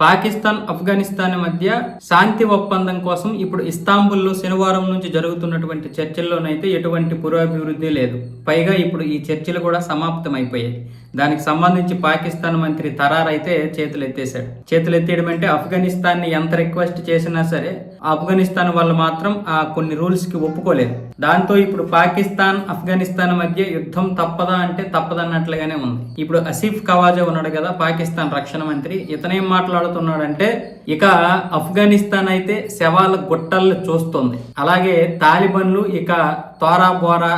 పాకిస్తాన్ ఆఫ్ఘనిస్తాన్ మధ్య శాంతి ఒప్పందం కోసం ఇప్పుడు ఇస్తాంబుల్లో శనివారం నుంచి జరుగుతున్నటువంటి చర్చల్లోనైతే ఎటువంటి పురోభివృద్ధి లేదు. పైగా ఇప్పుడు ఈ చర్చలు కూడా సమాప్తం అయిపోయాయి దానికి సంబంధించి పాకిస్తాన్ మంత్రి తరార్ అయితే చేతులు ఎత్తేశాడు చేతులు ఎత్తేయడం అంటే ఆఫ్ఘనిస్తాన్ని ఎంత రిక్వెస్ట్ చేసినా సరే ఆఫ్ఘనిస్తాన్ వాళ్ళు మాత్రం ఆ కొన్ని రూల్స్కి ఒప్పుకోలేదు. దాంతో ఇప్పుడు పాకిస్తాన్ ఆఫ్ఘనిస్తాన్ మధ్య యుద్ధం తప్పదా అంటే తప్పదన్నట్లుగానే ఉంది. ఇప్పుడు అసీఫ్ కవాజా ఉన్నాడు కదా పాకిస్తాన్ రక్షణ మంత్రి. ఇతనేం మాట్లాడుతున్నాడంటే ఇక ఆఫ్ఘనిస్తాన్ అయితే శవాల గుట్టల్ని చూస్తుంది. అలాగే తాలిబన్లు ఇక తోరా బోరా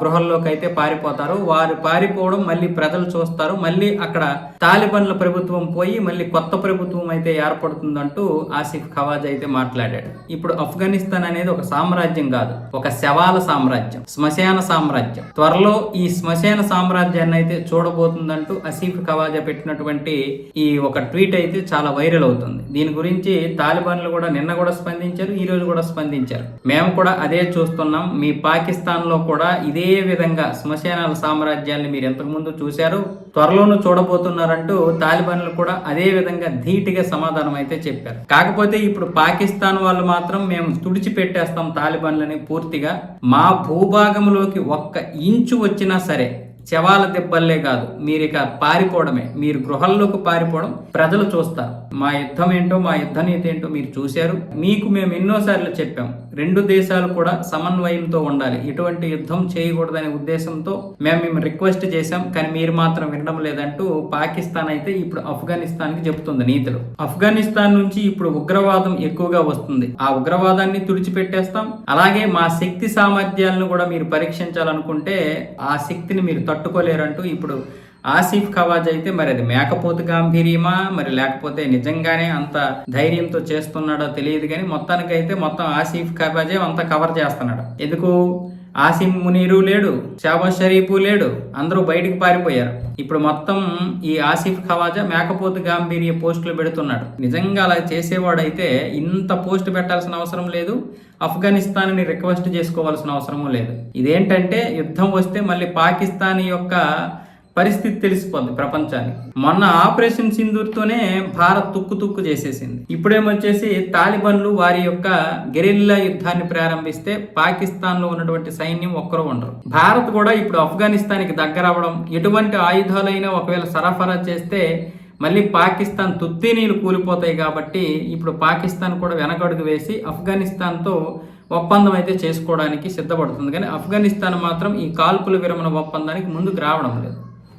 గృహాల్లోకి అయితే పారిపోతారు. వారు పారిపోవడం మళ్ళీ ప్రజలు చూస్తారు. మళ్ళీ అక్కడ తాలిబన్ల ప్రభుత్వం పోయి మళ్ళీ కొత్త ప్రభుత్వం అయితే ఏర్పడుతుందంటూ ఆసిఫ్ ఖవాజ్ అయితే మాట్లాడాడు. ఇప్పుడు ఆఫ్ఘనిస్తాన్ అనేది ఒక సామ్రాజ్యం కాదు. ఒక శవాల సామ్రాజ్యం శ్మశాన సామ్రాజ్యం. త్వరలో ఈ శ్మశాన సామ్రాజ్యాన్ని అయితే చూడబోతుందంటూ ఆసిఫ్ ఖవాజా పెట్టినటువంటి ఈ ఒక ట్వీట్ అయితే చాలా వైరల్ అవుతుంది. దీని గురించి తాలిబాన్లు కూడా నిన్న కూడా స్పందించారు ఈ రోజు కూడా స్పందించారు. మేము కూడా అదే చూస్తున్నాం. మీ పాకిస్తాన్లో కూడా ఇదే విధంగా శ్మశానాల సామ్రాజ్యాన్ని మీరు ఇంతకు ముందు చూశారు త్వరలోనూ చూడబోతున్నారంటూ తాలిబాన్లు కూడా అదే విధంగా ధీటుగా సమాధానం అయితే చెప్పారు. కాకపోతే ఇప్పుడు పాకిస్తాన్ వాళ్ళు మాత్రం మేము తుడిచిపెట్టేస్తాం తాలిబాన్లని పూర్తిగా. మా భూభాగంలోకి ఒక్క ఇంచు వచ్చినా సరే శవాల దెబ్బల్లే కాదు మీరు ఇక పారిపోవడమే. మీరు గృహాల్లోకి పారిపోవడం ప్రజలు చూస్తారు. మా యుద్ధం ఏంటో మా యుద్ధ నీతి ఏంటో మీరు చూశారు. మీకు మేము ఎన్నోసార్లు చెప్పాం. రెండు దేశాలు కూడా సమన్వయంతో ఉండాలి. ఇటువంటి యుద్ధం చేయకూడదనే ఉద్దేశంతో మేము మేము రిక్వెస్ట్ చేశాం. కానీ మీరు మాత్రం వినడం లేదంటూ పాకిస్తాన్ అయితే ఇప్పుడు ఆఫ్ఘనిస్తాన్కి చెబుతుంది నీతులు. ఆఫ్ఘనిస్తాన్ నుంచి ఇప్పుడు ఉగ్రవాదం ఎక్కువగా వస్తుంది. ఆ ఉగ్రవాదాన్ని తుడిచిపెట్టేస్తాం. అలాగే మా శక్తి సామర్థ్యాలను కూడా మీరు పరీక్షించాలనుకుంటే ఆ శక్తిని మీరు తట్టుకోలేరంటూ ఇప్పుడు ఆసిఫ్ ఖవాజ్ అయితే మరి అది మేకపోతు గాంభీర్యమా? మరి లేకపోతే నిజంగానే అంత ధైర్యంతో చేస్తున్నాడో తెలియదు కానీ మొత్తానికైతే మొత్తం ఆసిఫ్ ఖవాజే అంతా కవర్ చేస్తున్నాడు. ఎందుకు? ఆసిమ్ మునీరు లేడు షాబాజ్ షరీఫు లేడు అందరూ బయటికి పారిపోయారు. ఇప్పుడు మొత్తం ఈ ఆసిఫ్ ఖవాజా మేకపోతు గాంభీర్య పోస్టులు పెడుతున్నాడు. నిజంగా అలా చేసేవాడైతే ఇంత పోస్ట్ పెట్టాల్సిన అవసరం లేదు ఆఫ్ఘనిస్తాన్ని రిక్వెస్ట్ చేసుకోవాల్సిన అవసరం లేదు. ఇదేంటంటే యుద్ధం వస్తే మళ్ళీ పాకిస్తాన్ యొక్క పరిస్థితి తెలిసిపోద్ది ప్రపంచానికి. మొన్న ఆపరేషన్ సింధూర్తోనే భారత్ తుక్కు తుక్కు చేసేసింది. ఇప్పుడేమొచ్చేసి తాలిబన్లు వారి యొక్క గెరిల్లా యుద్ధాన్ని ప్రారంభిస్తే పాకిస్తాన్లో ఉన్నటువంటి సైన్యం ఒక్కరు ఉండరు. భారత్ కూడా ఇప్పుడు ఆఫ్ఘనిస్తాన్కి దగ్గర అవ్వడం ఎటువంటి ఆయుధాలైనా ఒకవేళ సరఫరా చేస్తే మళ్ళీ పాకిస్తాన్ తుత్తినీళ్ళు కూలిపోతాయి కాబట్టి ఇప్పుడు పాకిస్తాన్ కూడా వెనకడుగు వేసి ఆఫ్ఘనిస్తాన్తో ఒప్పందం అయితే చేసుకోవడానికి సిద్ధపడుతుంది. కానీ ఆఫ్ఘనిస్తాన్ మాత్రం ఈ కాల్పుల విరమణ ఒప్పందానికి ముందుకు రావడం లేదు.